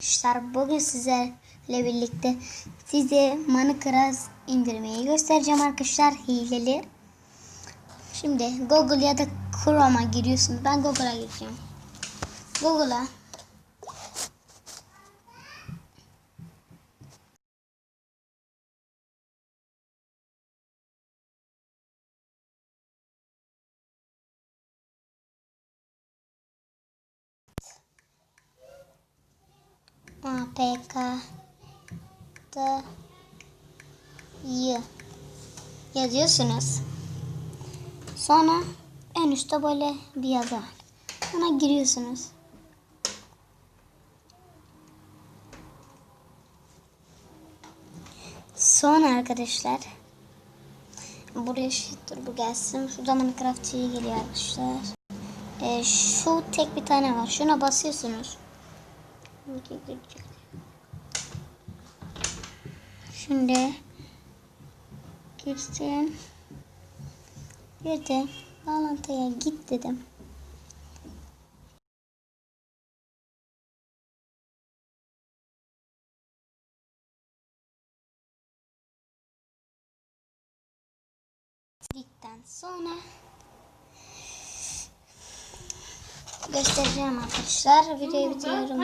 Arkadaşlar bugün sizlerle birlikte size Minecraft indirmeyi göstereceğim arkadaşlar hileli. Şimdi Google ya da Chrome'a giriyorsunuz. Ben Google'a gireceğim. Google'a APK da y yazıyorsunuz. Sonra en üstte böyle bir yazı var. Ona giriyorsunuz. Sonra arkadaşlar buraya şu, dur bu gelsin. Şurada Minecraft'çıya geliyor arkadaşlar. Ee, şu tek bir tane var. Şuna basıyorsunuz. Şimdi girdim. Girdim. Bağlantıya git dedim. Dedikten sonra göstereceğim arkadaşlar. Videoyu bitiriyorum.